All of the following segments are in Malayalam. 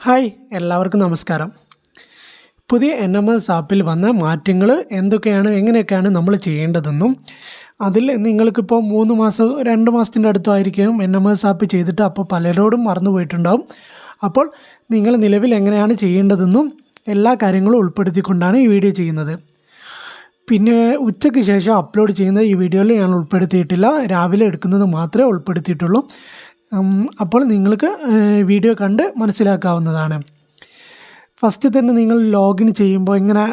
ഹായ് എല്ലാവർക്കും നമസ്കാരം. പുതിയ എൻ എം എസ് ആപ്പിൽ വന്ന മാറ്റങ്ങൾ എന്തൊക്കെയാണ് എങ്ങനെയൊക്കെയാണ് നമ്മൾ ചെയ്യേണ്ടതെന്നും അതിൽ നിങ്ങൾക്കിപ്പോൾ മൂന്ന് മാസം രണ്ട് മാസത്തിന്റെ അടുത്തായിരിക്കും എൻ എം എസ് ആപ്പ് ചെയ്തിട്ട് അപ്പോൾ പലരോടും മറന്നു പോയിട്ടുണ്ടാവും. അപ്പോൾ നിങ്ങൾ നിലവിൽ എങ്ങനെയാണ് ചെയ്യേണ്ടതെന്നും എല്ലാ കാര്യങ്ങളും ഉൾപ്പെടുത്തിക്കൊണ്ടാണ് ഈ വീഡിയോ ചെയ്യുന്നത്. പിന്നെ ഉച്ചയ്ക്ക് ശേഷം അപ്ലോഡ് ചെയ്യുന്ന ഈ വീഡിയോയിൽ ഞാൻ ഉൾപ്പെടുത്തിയിട്ടില്ല. രാവിലെ എടുക്കുന്നത് മാത്രമേ ഉൾപ്പെടുത്തിയിട്ടുള്ളൂ. അപ്പോൾ നിങ്ങൾക്ക് വീഡിയോ കണ്ട് മനസ്സിലാക്കാവുന്നതാണ്. ഫസ്റ്റ് തന്നെ നിങ്ങൾ ലോഗിൻ ചെയ്യുമ്പോൾ ഇങ്ങനെ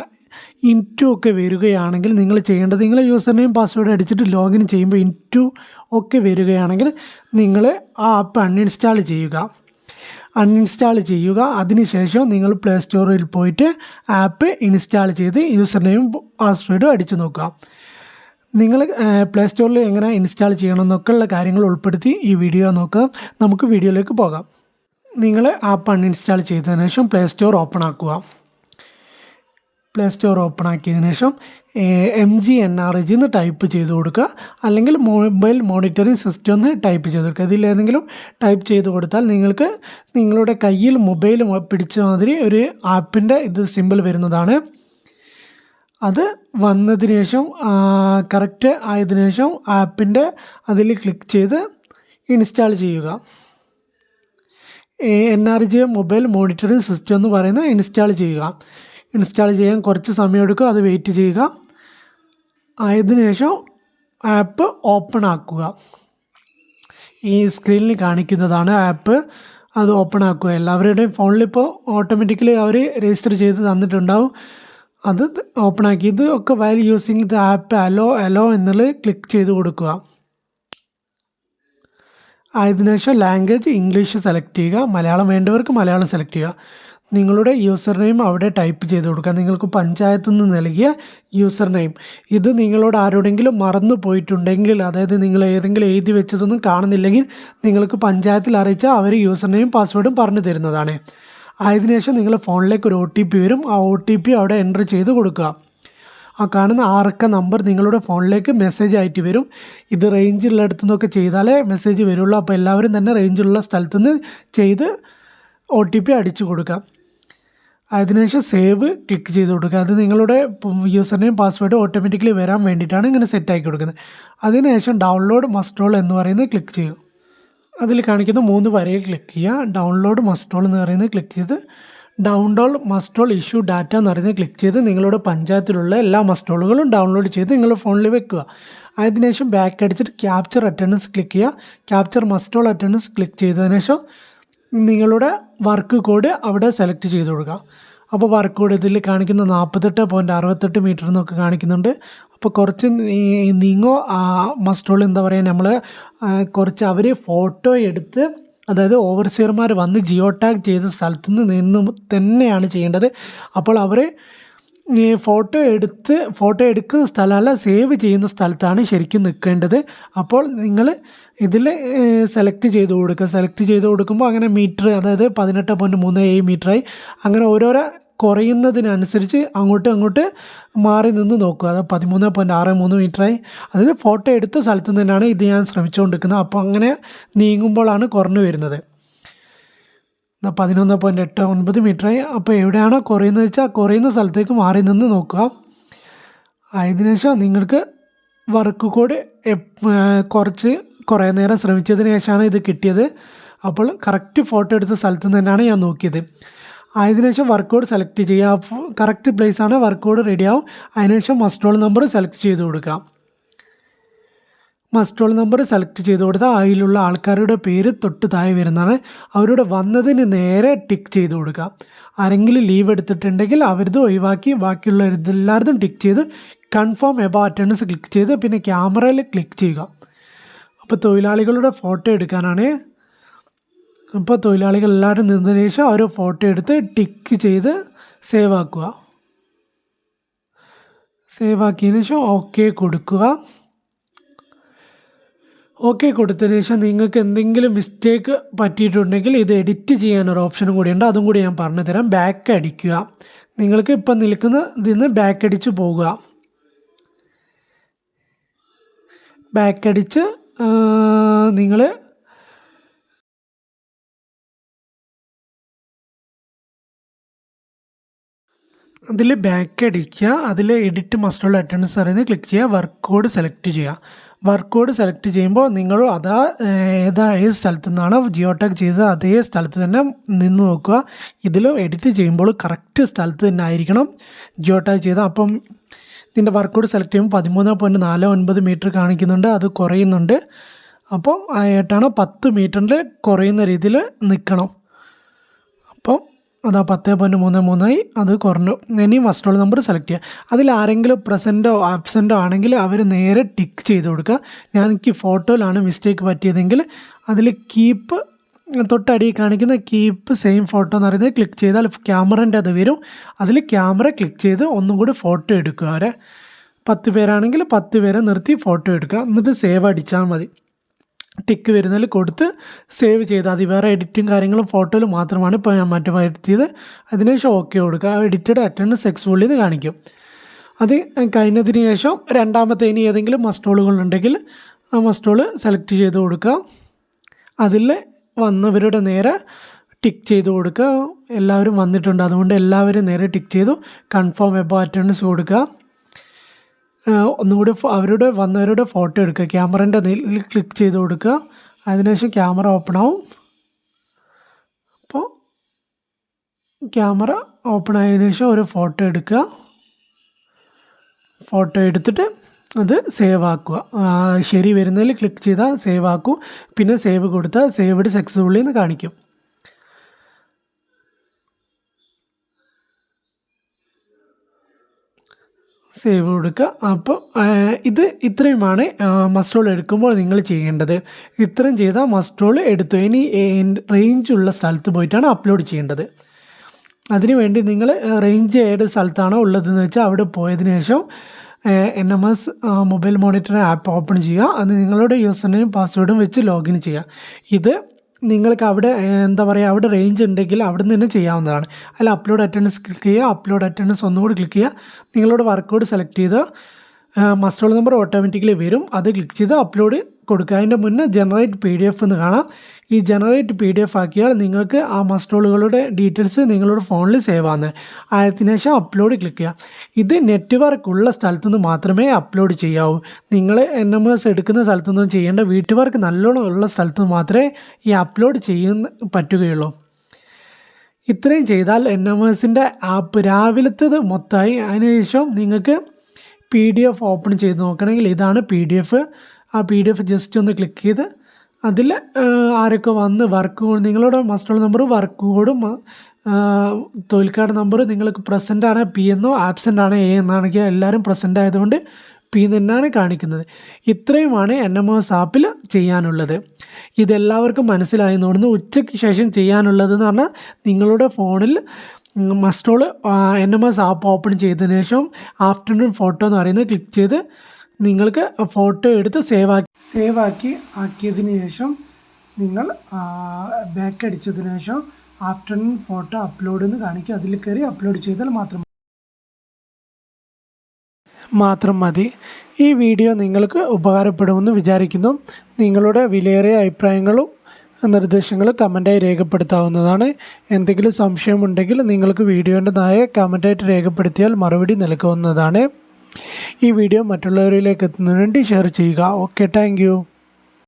ഇന്റു ഒക്കെ വരികയാണെങ്കിൽ നിങ്ങൾ ചെയ്യേണ്ടത് നിങ്ങൾ യൂസർ നെയിം പാസ്വേഡ് അടിച്ചിട്ട് ലോഗിൻ ചെയ്യുമ്പോൾ ഇന്റു ഒക്കെ വരികയാണെങ്കിൽ നിങ്ങൾ ആ ആപ്പ് അൺഇൻസ്റ്റാൾ ചെയ്യുക. അൺഇൻസ്റ്റാൾ ചെയ്യുക. അതിനുശേഷം നിങ്ങൾ പ്ലേ സ്റ്റോറിൽ പോയിട്ട് ആപ്പ് ഇൻസ്റ്റാൾ ചെയ്ത് യൂസർ നെയിം പാസ്വേഡും അടിച്ചു നോക്കുക. നിങ്ങൾ പ്ലേ സ്റ്റോറിൽ എങ്ങനെ ഇൻസ്റ്റാൾ ചെയ്യണം എന്നൊക്കെയുള്ള കാര്യങ്ങൾ ഉൾപ്പെടുത്തി ഈ വീഡിയോ നോക്കാം. നമുക്ക് വീഡിയോയിലേക്ക് പോകാം. നിങ്ങൾ ആപ്പ് അൺഇൻസ്റ്റാൾ ചെയ്തതിന് ശേഷം പ്ലേ സ്റ്റോർ ഓപ്പൺ ആക്കുക. പ്ലേ സ്റ്റോർ ഓപ്പൺ ആക്കിയതിന് ശേഷം M G N R G എന്ന് ടൈപ്പ് ചെയ്ത് കൊടുക്കുക. അല്ലെങ്കിൽ മൊബൈൽ മോണിറ്ററിംഗ് സിസ്റ്റം എന്ന് ടൈപ്പ് ചെയ്ത് കൊടുക്കുക. ഇതിലേതെങ്കിലും ടൈപ്പ് ചെയ്ത് കൊടുത്താൽ നിങ്ങൾക്ക് നിങ്ങളുടെ കയ്യിൽ മൊബൈൽ പിടിച്ച മാതിരി ഒരു ആപ്പിന്റെ ഇത് സിമ്പിൾ വരുന്നതാണ്. അത് വന്നതിന് ശേഷം കറക്റ്റ് ആയതിനു ശേഷം ആപ്പിന്റെ അതിൽ ക്ലിക്ക് ചെയ്ത് ഇൻസ്റ്റാൾ ചെയ്യുക. N R G mobile monitoring system എന്ന് പറയുന്ന ഇൻസ്റ്റാൾ ചെയ്യുക. ഇൻസ്റ്റാൾ ചെയ്യാൻ കുറച്ച് സമയമെടുക്കും അത് വെയിറ്റ് ചെയ്യുക. ആയതിനു ശേഷം ആപ്പ് ഓപ്പൺ ആക്കുക. ഈ സ്ക്രീനിൽ കാണിക്കുന്നതാണ് ആപ്പ് അത് ഓപ്പൺ ആക്കുക. എല്ലാവരുടെയും ഫോണിലിപ്പോൾ ഓട്ടോമാറ്റിക്കലി അവർ രജിസ്റ്റർ ചെയ്ത് തന്നിട്ടുണ്ടാവും. അത് ഓപ്പൺ ആക്കി ഇത് ഒക്കെ while using the app allow allow എന്നുള്ളത് ക്ലിക്ക് ചെയ്ത് കൊടുക്കുക. അതിനുശേഷം ലാംഗ്വേജ് ഇംഗ്ലീഷ് സെലക്ട് ചെയ്യുക. മലയാളം വേണ്ടവർക്ക് മലയാളം സെലക്ട് ചെയ്യുക. നിങ്ങളുടെ യൂസർ നെയിം അവിടെ ടൈപ്പ് ചെയ്ത് കൊടുക്കുക. നിങ്ങൾക്ക് പഞ്ചായത്തിൽ നിന്ന് നൽകിയ യൂസർ നെയിം ഇത് നിങ്ങളോട് ആരോടെങ്കിലും മറന്നു പോയിട്ടുണ്ടെങ്കിൽ അതായത് നിങ്ങൾ ഏതെങ്കിലും എഴുതി വെച്ചതൊന്നും കാണുന്നില്ലെങ്കിൽ നിങ്ങൾക്ക് പഞ്ചായത്തിൽ അറിയിച്ചാൽ അവർ യൂസർ നെയിം പാസ്വേഡും പറഞ്ഞു തരുന്നതാണ്. അതിനുശേഷം നിങ്ങൾ ഫോണിലേക്ക് ഒരു ഒ ടി പി വരും. ആ ഒ ടി പി അവിടെ എന്റർ ചെയ്ത് കൊടുക്കുക. ആ കാണുന്ന ആറക്ക നമ്പർ നിങ്ങളുടെ ഫോണിലേക്ക് മെസ്സേജ് ആയിട്ട് വരും. ഇത് റേഞ്ചുള്ള അടുത്തു നിന്നൊക്കെ ചെയ്താലേ മെസ്സേജ് വരുള്ളൂ. അപ്പോൾ എല്ലാവരും തന്നെ റേഞ്ചുള്ള സ്ഥലത്തു നിന്ന് ചെയ്ത് ഒ ടി പി അടിച്ചു കൊടുക്കാം. അതിനുശേഷം സേവ് ക്ലിക്ക് ചെയ്ത് കൊടുക്കുക. അത് നിങ്ങളുടെ യൂസർ നെയിം പാസ്വേഡ് ഓട്ടോമാറ്റിക്കലി വരാൻ വേണ്ടിയിട്ടാണ് ഇങ്ങനെ സെറ്റ് ആക്കി കൊടുക്കുന്നത്. അതിനുശേഷം ഡൗൺലോഡ് മസ്റ്റോൾ എന്ന് പറയുന്നത് ക്ലിക്ക് ചെയ്യും. അതിൽ കാണിക്കുന്ന മൂന്ന് വരയിൽ ക്ലിക്ക് ചെയ്യുക. ഡൗൺലോഡ് മസ്റ്റോൾ എന്ന് പറയുന്നത് ക്ലിക്ക് ചെയ്ത് ഡൗൺലോഡ് മസ്റ്റോൾ ഇഷ്യൂ ഡാറ്റ എന്ന് പറയുന്നത് ക്ലിക്ക് ചെയ്ത് നിങ്ങളുടെ പഞ്ചായത്തിലുള്ള എല്ലാ മസ്റ്റോളുകളും ഡൗൺലോഡ് ചെയ്ത് നിങ്ങളുടെ ഫോണിൽ വെക്കുക. അതിനുശേഷം ബാക്ക് അടിച്ചിട്ട് ക്യാപ്ചർ അറ്റൻഡൻസ് ക്ലിക്ക് ചെയ്യുക. Capture muster roll attendance click ചെയ്തതിനു ശേഷം നിങ്ങളുടെ വർക്ക് കോഡ് അവിടെ സെലക്ട് ചെയ്ത് കൊടുക്കുക. അപ്പോൾ വർക്ക് കോഡ് ഇതിൽ കാണിക്കുന്ന നാൽപ്പത്തെട്ട് പോയിന്റ് അറുപത്തെട്ട് മീറ്റർ എന്നൊക്കെ കാണിക്കുന്നുണ്ട്. അപ്പോൾ കുറച്ച് നീങ്ങോ മസ്റ്റോൾ എന്താ പറയുക നമ്മൾ കുറച്ച് അവർ ഫോട്ടോ എടുത്ത് അതായത് ഓവർസിയർമാർ വന്ന് ജിയോ ടാഗ് ചെയ്ത സ്ഥലത്ത് നിന്ന് തന്നെയാണ് ചെയ്യേണ്ടത്. അപ്പോൾ അവർ ഫോട്ടോ എടുത്ത് ഫോട്ടോ എടുക്കുന്ന സ്ഥലമല്ല സേവ് ചെയ്യുന്ന സ്ഥലത്താണ് ശരിക്കും നിൽക്കേണ്ടത്. അപ്പോൾ നിങ്ങൾ ഇതിൽ സെലക്ട് ചെയ്ത് കൊടുക്കുക. സെലക്ട് ചെയ്ത് കൊടുക്കുമ്പോൾ അങ്ങനെ മീറ്റർ അതായത് പതിനെട്ട് പോയിന്റ് മൂന്ന് ഏഴ് മീറ്ററായി അങ്ങനെ ഓരോരോ കുറയുന്നതിനനുസരിച്ച് അങ്ങോട്ടും അങ്ങോട്ട് മാറി നിന്ന് നോക്കുക. അത് പതിമൂന്ന് പോയിന്റ് ആറ് മൂന്ന് മീറ്ററായി അതായത് ഫോട്ടോ എടുത്ത സ്ഥലത്ത് നിന്നാണ് ഇത് ഞാൻ ശ്രമിച്ചുകൊണ്ടിരിക്കുന്നത്. അപ്പോൾ അങ്ങനെ നീങ്ങുമ്പോഴാണ് കുറഞ്ഞു വരുന്നത്. പതിനൊന്ന് പോയിന്റ് എട്ട് ഒൻപത് മീറ്ററായി അപ്പോൾ എവിടെയാണോ കുറയുന്നത് വെച്ചാൽ കുറയുന്ന സ്ഥലത്തേക്ക് മാറി നിന്ന് നോക്കുക. അതിനുശേഷം നിങ്ങൾക്ക് വർക്ക് കോഡ് കുറച്ച് കുറേ നേരം ശ്രമിച്ചതിന് ശേഷമാണ് ഇത് കിട്ടിയത്. അപ്പോൾ കറക്റ്റ് ഫോട്ടോ എടുത്ത സ്ഥലത്ത് നിന്ന് തന്നെയാണ് ഞാൻ നോക്കിയത്. അതിനുശേഷം വർക്ക് കോഡ് സെലക്ട് ചെയ്യുക. കറക്റ്റ് പ്ലേസ് വർക്ക് കോഡ് റെഡിയാവും അതിനുശേഷം മസ്റ്റോൾ നമ്പർ സെലക്ട് ചെയ്ത് കൊടുക്കാം. മസ്റ്റോൾ നമ്പർ സെലക്ട് ചെയ്ത് കൊടുത്താൽ അതിലുള്ള ആൾക്കാരുടെ പേര് തൊട്ട് താഴെ വരുന്നതാണ്. അവരുടെ വന്നതിന് നേരെ ടിക്ക് ചെയ്ത് കൊടുക്കുക ആരെങ്കിലും ലീവ് എടുത്തിട്ടുണ്ടെങ്കിൽ അവരത് ഒഴിവാക്കി ബാക്കിയുള്ള ഇതെല്ലാവരും ടിക്ക് ചെയ്ത് കൺഫേം എബോ അറ്റൻഡൻസ് ക്ലിക്ക് ചെയ്ത് പിന്നെ ക്യാമറയിൽ ക്ലിക്ക് ചെയ്യുക. അപ്പോൾ തൊഴിലാളികളുടെ ഫോട്ടോ എടുക്കാനാണ്. അപ്പോൾ തൊഴിലാളികൾ എല്ലാവരും നിന്നതിന് ശേഷം അവർ ഫോട്ടോ എടുത്ത് ടിക്ക് ചെയ്ത് സേവ് ആക്കുക. സേവ് ആക്കിയതിന് ശേഷം ഓക്കെ കൊടുക്കുക. ഓക്കെ കൊടുത്തതിന് ശേഷം നിങ്ങൾക്ക് എന്തെങ്കിലും മിസ്റ്റേക്ക് പറ്റിയിട്ടുണ്ടെങ്കിൽ ഇത് എഡിറ്റ് ചെയ്യാനൊരു ഓപ്ഷനും കൂടിയുണ്ട്. അതും കൂടി ഞാൻ പറഞ്ഞു തരാം. ബാക്ക് അടിക്കുക. നിങ്ങൾക്ക് ഇപ്പം നിൽക്കുന്ന ഇതിൽ നിന്ന് ബാക്ക് അടിച്ച് പോകുക ബാക്ക് അടിച്ച് നിങ്ങൾ അതിൽ ബാക്ക് അടിക്കുക. അതിൽ എഡിറ്റ് മസ്റ്റുള്ള അറ്റൻഡൻസ് പറയുന്നത് ക്ലിക്ക് ചെയ്യുക. വർക്ക് കോഡ് സെലക്ട് ചെയ്യുക. വർക്ക് കോഡ് സെലക്ട് ചെയ്യുമ്പോൾ നിങ്ങൾ അതാ ഏതാ ഏത് സ്ഥലത്തു നിന്നാണ് ജിയോ ടാഗ് ചെയ്തത് അതേ സ്ഥലത്ത് തന്നെ നിന്ന് നോക്കുക. ഇതിൽ എഡിറ്റ് ചെയ്യുമ്പോൾ കറക്റ്റ് സ്ഥലത്ത് തന്നെ ആയിരിക്കണം ജിയോ ടാഗ് ചെയ്ത്. അപ്പം ഇതിന്റെ വർക്ക് കോഡ് സെലക്ട് ചെയ്യുമ്പോൾ പതിമൂന്ന് പോയിന്റ് നാല് ഒൻപത് മീറ്റർ കാണിക്കുന്നുണ്ട് അത് കുറയുന്നുണ്ട്. അപ്പം ആയിട്ടാണ് പത്ത് മീറ്ററിൽ കുറയുന്ന രീതിയിൽ നിൽക്കണം. അതാ പത്ത് പോയിന്റ് മൂന്ന് മൂന്നായി അത് കുറഞ്ഞു. ഇനി മസ്റ്റ് റോൾ നമ്പർ സെലക്ട് ചെയ്യുക അതിൽ ആരെങ്കിലും പ്രസന്റോ ആബ്സെന്റോ ആണെങ്കിൽ അവർ നേരെ ടിക്ക് ചെയ്ത് കൊടുക്കുക. ഞാൻ എനിക്ക് ഫോട്ടോയിലാണ് മിസ്റ്റേക്ക് പറ്റിയതെങ്കിൽ അതിൽ കീപ്പ് തൊട്ടടി കാണിക്കുന്ന കീപ്പ് സെയിം ഫോട്ടോ എന്ന് പറയുന്നത് ക്ലിക്ക് ചെയ്താൽ ക്യാമറന്റെ അത് വരും. അതിൽ ക്യാമറ ക്ലിക്ക് ചെയ്ത് ഒന്നും കൂടി ഫോട്ടോ എടുക്കുക. അവരെ പത്ത് പേരാണെങ്കിൽ പത്ത് പേരെ നിർത്തി ഫോട്ടോ എടുക്കുക. എന്നിട്ട് സേവ് അടിച്ചാൽ മതി. ടിക്ക് വരുന്നതിൽ കൊടുത്ത് സേവ് ചെയ്ത് അത് വേറെ എഡിറ്റും കാര്യങ്ങളും ഫോട്ടോയിൽ മാത്രമാണ് ഇപ്പോൾ ഞാൻ മാറ്റം വരുത്തിയത്. അതിനുശേഷം ഓക്കെ കൊടുക്കുക. ആ എഡിറ്റഡ് അറ്റൻഡ് സക്സസ്ഫുള്ളി എന്ന് കാണിക്കും. അത് കഴിഞ്ഞതിന് ശേഷം രണ്ടാമത്തെ ഇനി ഏതെങ്കിലും മസ്റ്റോളുകൾ ഉണ്ടെങ്കിൽ ആ മസ്റ്റോൾ സെലക്ട് ചെയ്ത് കൊടുക്കുക. അതിൽ വന്നവരുടെ നേരെ ടിക്ക് ചെയ്ത് കൊടുക്കുക. എല്ലാവരും വന്നിട്ടുണ്ട്. അതുകൊണ്ട് എല്ലാവരും നേരെ ടിക്ക് ചെയ്തു. കൺഫേം എബോ അറ്റൻഡൻസ് കൊടുക്കുക. ഒന്നും കൂടി അവരുടെ വന്നവരുടെ ഫോട്ടോ എടുക്കുക. ക്യാമറേന്റെ ക്ലിക്ക് ചെയ്ത് കൊടുക്കുക. അതിനുശേഷം ക്യാമറ ഓപ്പൺ ആവും. അപ്പോൾ ക്യാമറ ഓപ്പൺ ആയതിനു ശേഷം ഒരു ഫോട്ടോ എടുക്കുക. ഫോട്ടോ എടുത്തിട്ട് അത് സേവ് ആക്കുക. ശരി വരുന്നതിൽ ക്ലിക്ക് ചെയ്താൽ സേവ് ആക്കും. പിന്നെ സേവ് കൊടുത്താൽ സേവ്ഡ് സക്സസ്ഫുള്ളി എന്ന് കാണിക്കും. സേവ് കൊടുക്കുക. അപ്പോൾ ഇത് ഇത്രയുമാണ് മസ്ട്രോൾ എടുക്കുമ്പോൾ നിങ്ങൾ ചെയ്യേണ്ടത്. ഇത്രയും ചെയ്താൽ മസ്ട്രോൾ എടുത്തു. ഇനി റേഞ്ചുള്ള സ്ഥലത്ത് പോയിട്ടാണ് അപ്ലോഡ് ചെയ്യേണ്ടത്. അതിനുവേണ്ടി നിങ്ങൾ റേഞ്ച് ഏത് സ്ഥലത്താണോ ഉള്ളതെന്ന് വെച്ചാൽ അവിടെ പോയതിനു ശേഷം N M S mobile monitor app open ചെയ്യുക. അത് നിങ്ങളുടെ യൂസർ നെയിം പാസ്വേഡും വെച്ച് ലോഗിൻ ചെയ്യുക. ഇത് നിങ്ങൾക്ക് അവിടെ എന്താ പറയുക അവിടെ റേഞ്ച് ഉണ്ടെങ്കിൽ അവിടെ നിന്ന് തന്നെ ചെയ്യാവുന്നതാണ്. അതിൽ അപ്ലോഡ് അറ്റൻഡൻസ് ക്ലിക്ക് ചെയ്യുക അപ്ലോഡ് അറ്റൻഡൻസ് ഒന്നുകൂടി ക്ലിക്ക് ചെയ്യുക. നിങ്ങളുടെ വർക്കൗട്ട് സെലക്ട് ചെയ്ത് മസ്റ്റോൾ നമ്പർ ഓട്ടോമാറ്റിക്കലി വരും. അത് ക്ലിക്ക് ചെയ്ത് അപ്ലോഡ് കൊടുക്കുക. അതിന്റെ മുന്നേ ജനറേറ്റ് പി ഡി എഫ് എന്ന് കാണാം. ഈ ജനറേറ്റ് പി ഡി എഫ് ആക്കിയാൽ നിങ്ങൾക്ക് ആ മസ്റ്റോളുകളുടെ ഡീറ്റെയിൽസ് നിങ്ങളുടെ ഫോണിൽ സേവ് ആകുന്നത് അതിന് ശേഷം അപ്ലോഡ് ക്ലിക്ക് ചെയ്യുക ഇത് നെറ്റ്വർക്ക് ഉള്ള സ്ഥലത്തു നിന്ന് മാത്രമേ അപ്ലോഡ് ചെയ്യാവൂ. നിങ്ങൾ എൻ എം എസ് എടുക്കുന്ന സ്ഥലത്തുനിന്നും ചെയ്യേണ്ട വീട്ടു വർക്ക് നല്ലോണം ഉള്ള സ്ഥലത്ത് മാത്രമേ ഈ അപ്ലോഡ് ചെയ്യുന്ന പറ്റുകയുള്ളൂ. ഇത്രയും ചെയ്താൽ എൻ എം എസിന്റെ ആപ്പ് രാവിലത്തേത് മൊത്തമായി. അതിനുശേഷം നിങ്ങൾക്ക് പി ഡി എഫ് ഓപ്പൺ ചെയ്ത് നോക്കണമെങ്കിൽ ഇതാണ് പി ഡി എഫ് ആ പി ഡി എഫ് ജസ്റ്റ് ഒന്ന് ക്ലിക്ക് ചെയ്ത് അതിൽ ആരൊക്കെ വന്ന് വർക്ക് കോഡ് നിങ്ങളുടെ മസ്റ്റർ നമ്പർ വർക്ക് കോഡും തൊഴിൽ കാർഡ് നമ്പർ നിങ്ങൾക്ക് പ്രസന്റ് ആണ് പി എന്നോ ആബ്സെന്റ് ആണ് എ എന്നാണെങ്കിൽ എല്ലാവരും പ്രസന്റ് ആയതുകൊണ്ട് പി തന്നെയാണ് കാണിക്കുന്നത്. ഇത്രയുമാണ് എൻ എം എസ് ആപ്പിൽ ചെയ്യാനുള്ളത്. ഇതെല്ലാവർക്കും മനസ്സിലായി തോന്നുന്നു. ഉച്ചയ്ക്ക് ശേഷം ചെയ്യാനുള്ളതെന്ന് പറഞ്ഞാൽ നിങ്ങളുടെ ഫോണിൽ muster roll N M S app open ചെയ്തതിന് ശേഷം ആഫ്റ്റർനൂൺ ഫോട്ടോ എന്ന് പറയുന്നത് ക്ലിക്ക് ചെയ്ത് നിങ്ങൾക്ക് ഫോട്ടോ എടുത്ത് സേവ് ആക്കി സേവ് ആക്കി ആക്കിയതിന് ശേഷം നിങ്ങൾ ബാക്ക് അടിച്ചതിന് ശേഷം ആഫ്റ്റർനൂൺ ഫോട്ടോ അപ്ലോഡ് എന്ന് കാണിക്കുക. അതിൽ കയറി അപ്ലോഡ് ചെയ്താൽ മാത്രം മാത്രം മതി. ഈ വീഡിയോ നിങ്ങൾക്ക് ഉപകാരപ്പെടുമെന്ന് വിചാരിക്കുന്നു. നിങ്ങളുടെ വിലയേറിയ അഭിപ്രായങ്ങളും നിർദ്ദേശങ്ങളും കമന്റായി രേഖപ്പെടുത്താവുന്നതാണ്. എന്തെങ്കിലും സംശയമുണ്ടെങ്കിൽ നിങ്ങൾക്ക് വീഡിയോന്റെ താഴെ കമന്റായിട്ട് രേഖപ്പെടുത്തിയാൽ മറുപടി നൽകാവുന്നതാണ്. ഈ വീഡിയോ മറ്റുള്ളവരിലേക്ക് എത്തുന്നതിന് വേണ്ടി ഷെയർ ചെയ്യുക. Okay thank